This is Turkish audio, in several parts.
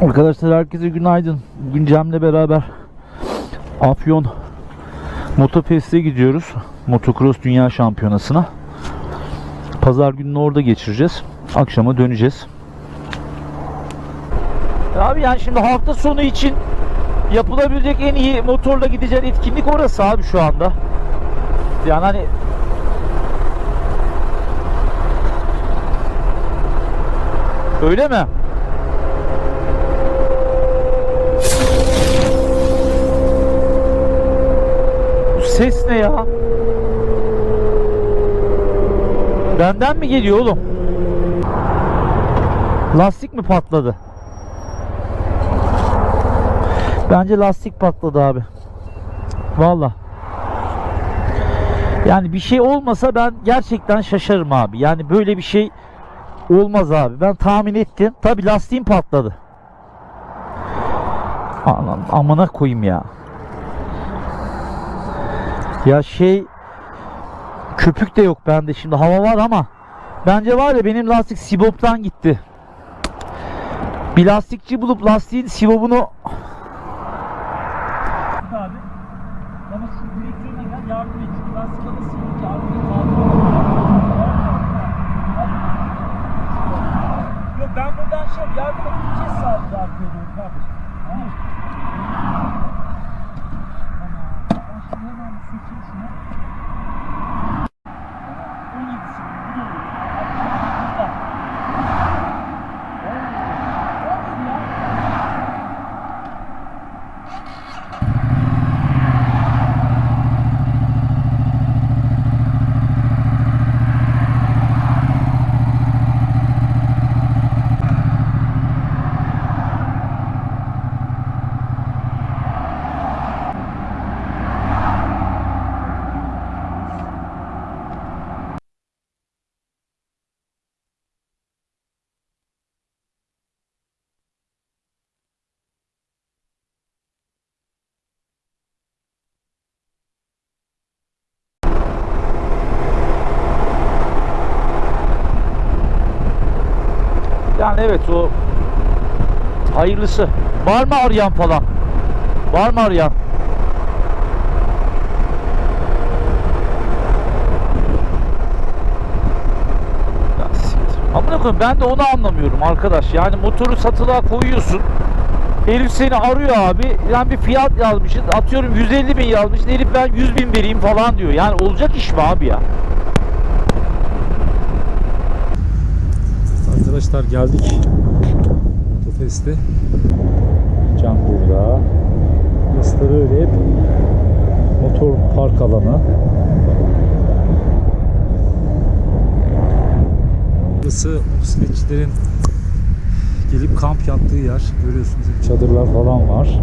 Arkadaşlar herkese günaydın. Bugün Cem'le beraber Afyon Motofest'e gidiyoruz. Motocross Dünya Şampiyonası'na. Pazar gününü orada geçireceğiz. Akşama döneceğiz. Abi yani şimdi hafta sonu için yapılabilecek en iyi motorla gideceğin etkinlik orası abi şu anda. Yani hani Öyle mi? Ses ne ya? Benden mi geliyor oğlum? Lastik mi patladı? Bence lastik patladı abi. Valla. Yani bir şey olmasa ben gerçekten şaşarım abi. Yani böyle bir şey olmaz abi. Ben tahmin ettim. Tabi lastiğim patladı. Aman amına koyayım ya. Ya şey köpük de yok bende şimdi hava var ama bence var ya benim lastik siboptan gitti. Bir lastikçi bulup lastiğin ki Yok ben buradan şey yardım edeceğiz sadece arkaya doğru kardeşim. Tamam. Ben şimdi hemen seçeyim şunu. 17'si. Bu da olur. Burada. Olsun ya. Yani evet o hayırlısı. Var mı arayan falan? Var mı arayan? Amına koyayım ben de onu anlamıyorum arkadaş. Yani motoru satılığa koyuyorsun. Herif seni arıyor abi. Yani bir fiyat yazmışsın. Atıyorum 150 bin yazmışsın. Herif ben 100 bin vereyim falan diyor. Yani olacak iş mi abi ya? Arkadaşlar geldik Motofest'e. Can burada. Burası böyle hep motor park alanı. Burası motosikletçilerin gelip kamp yaptığı yer. Görüyorsunuz çadırlar falan var.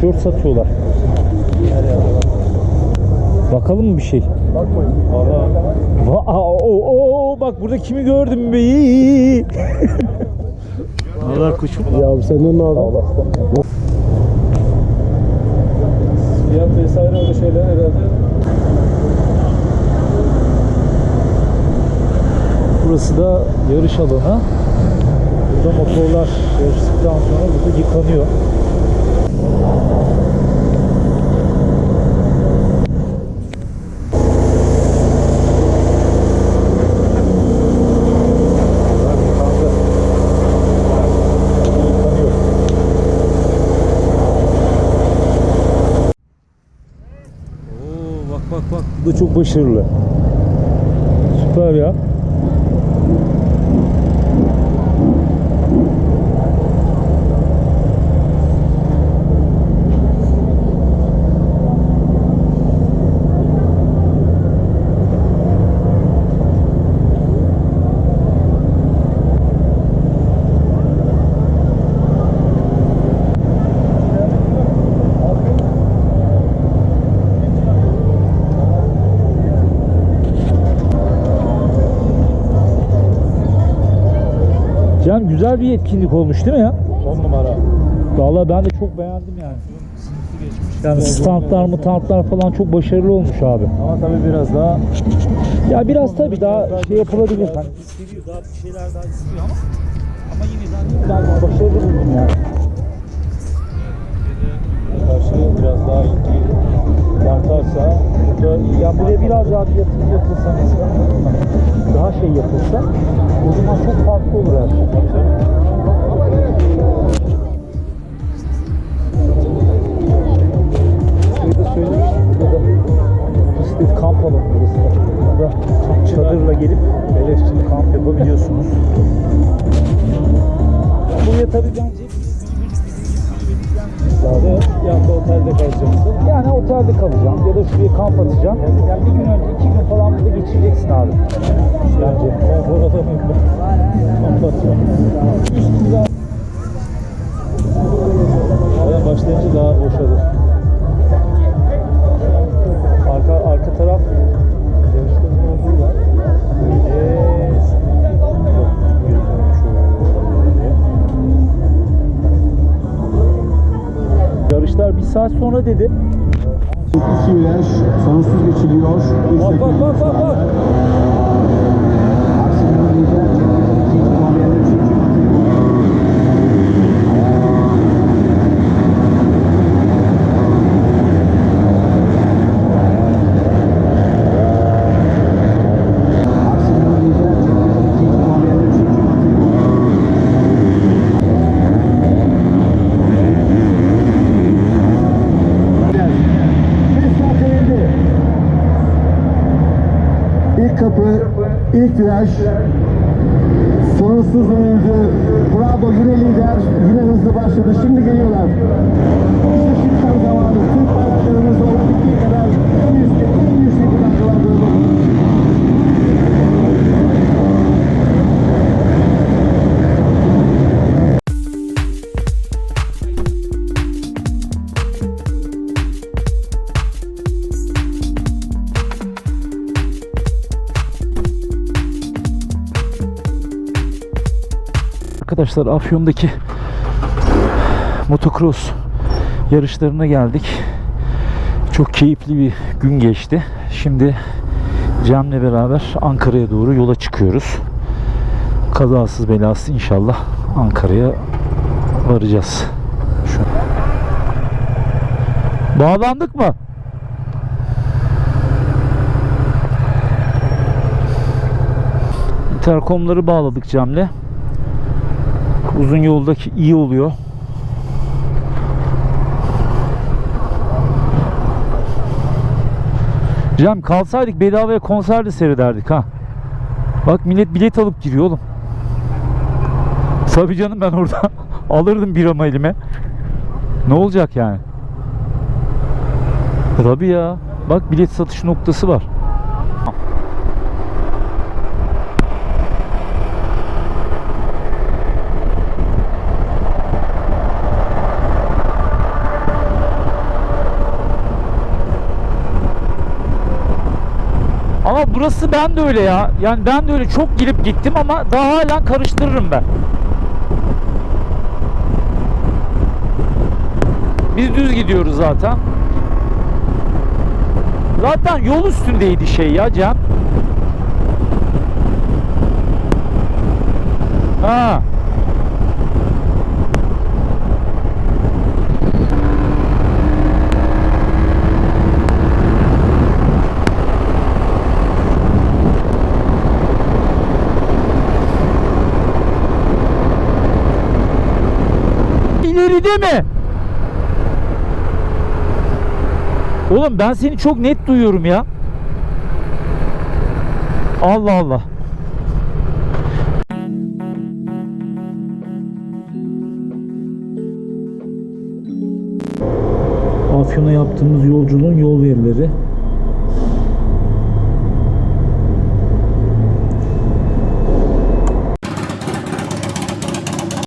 Tişört satıyorlar. Bakalım mı bir şey? Bakmayın. Va o, o, bak burada kimi gördüm be? Allah kuşum. ya senin ne abi? Fiyat vesaire öyle şeyler herhalde. Burası da yarış alanı. Burada motorlar yarıştıktan sonra burada yıkanıyor. Bunlar yıkandı. Yıkanıyor. Oo, bak bak bak bu da çok başarılı. Süper ya. Güzel bir etkinlik olmuş değil mi ya? 10 numara. Vallahi ben de çok beğendim yani. Yani standlar mutantlar falan çok başarılı olmuş abi. Ama tabii biraz daha Ya biraz tabii daha şey yapılabilir. Hani daha bir şeyler daha istiyor ama ama yine de hani ben başarılı buldum yani. karşı biraz daha ilgi burada Ya buraya biraz daha yatırım yapılsa mesela daha şey yapılsa o zaman çok farklı olur her şey. Burada da motosiklet kamp alanı burası da. Burada çadırla gelip beleşçili kamp yapabiliyorsunuz. Buraya tabii bence yanında otelde kalacaksın. yani otelde kalacağım ya da şuraya kamp atacağım. Yani bir gün önce iki gün falan burada geçireceksin abi. Bence. Konfor adamı. Kapatıyor. Aynen başlayınca daha boşalır. Saat sonra dedi. İki viraj sorunsuz geçiliyor. İlk Bak bak bak bak bak. Arsenal lider. İkinci Muhammed'e üçüncü. Arsenal lider. İkinci Muhammed'e üçüncü. Tesla verildi. Kapı, ilk viraj. Sorunsuz oyuncu Bravo yine lider, yine hızlı başladı. Şimdi geliyorlar. İşte şimdi zamanı. Türk bayraklarımız olabildiği Arkadaşlar Afyon'daki motocross yarışlarına geldik. Çok keyifli bir gün geçti. Şimdi Cem'le beraber Ankara'ya doğru yola çıkıyoruz. Kazasız belasız inşallah Ankara'ya varacağız. Şu Bağlandık mı? Interkomları bağladık Cem'le. Uzun yoldaki iyi oluyor. Cem kalsaydık bedavaya konser de seyrederdik ha. Bak millet bilet alıp giriyor oğlum. Tabii canım ben orada alırdım biramı elime. Ne olacak yani? Tabii ya. Bak bilet satış noktası var. Burası ben de öyle ya. Yani ben de öyle çok girip gittim ama daha halen karıştırırım ben. Biz düz gidiyoruz zaten. Zaten yol üstündeydi şey ya Cem. Ha. İleride mi? Oğlum ben seni çok net duyuyorum ya. Allah Allah. Afyon'a yaptığımız yolculuğun yol verileri.